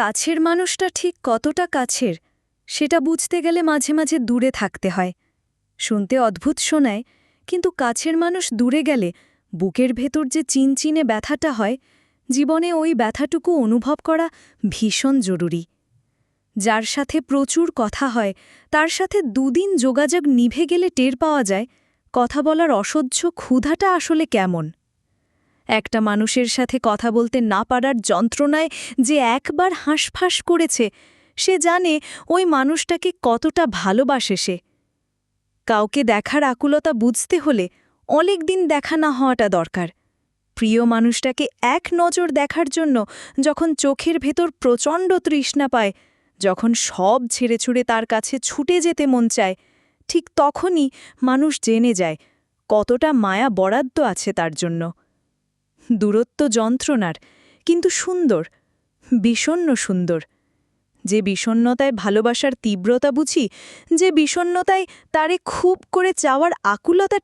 কাছের মানুষটা ঠিক কতটা কাছের, সেটা বুঝতে গেলে মাঝে মাঝে দূরে থাকতে হয়। শুনতে অদ্ভুত শোনায়, কিন্তু কাছের মানুষ দূরে গেলে বুকের ভেতর যে চিনচিনে ব্যথাটা হয়, জীবনে ওই ব্যথাটুকু অনুভব করা ভীষণ জরুরি। যার সাথে প্রচুর কথা হয়, তার সাথে দুদিন যোগাযোগ নিভে গেলে টের পাওয়া যায়, কথা বলার অসহ্য ক্ষুধাটা আসলে কেমন? একটা মানুষের সাথে কথা বলতে না পারার যন্ত্রণায় যে একবার হাঁসফাঁস করেছে, সে জানে ওই মানুষটাকে কতটা ভালোবাসে সে। কাউকে দেখার আকুলতা বুঝতে হলে অনেক দিন দেখা না হওয়াটা দরকার। প্রিয় মানুষটাকে এক নজর দেখার জন্য যখন চোখের ভেতর প্রচণ্ড তৃষ্ণা পায়, যখন সব ছেড়ে ছুড়ে তার কাছে ছুটে যেতে মন চায়, ঠিক তখনই মানুষ জেনে যায় কতটা মায়া বরাদ্দ আছে তার জন্য। দূরত্ব যন্ত্রণার, কিন্তু সুন্দর বিষণ্ন সুন্দর। যে বিষণ্নতায় ভালোবাসার তীব্রতা বুঝি, যে বিষণ্নতায় তারে খুব করে চাওয়ার আকুলতা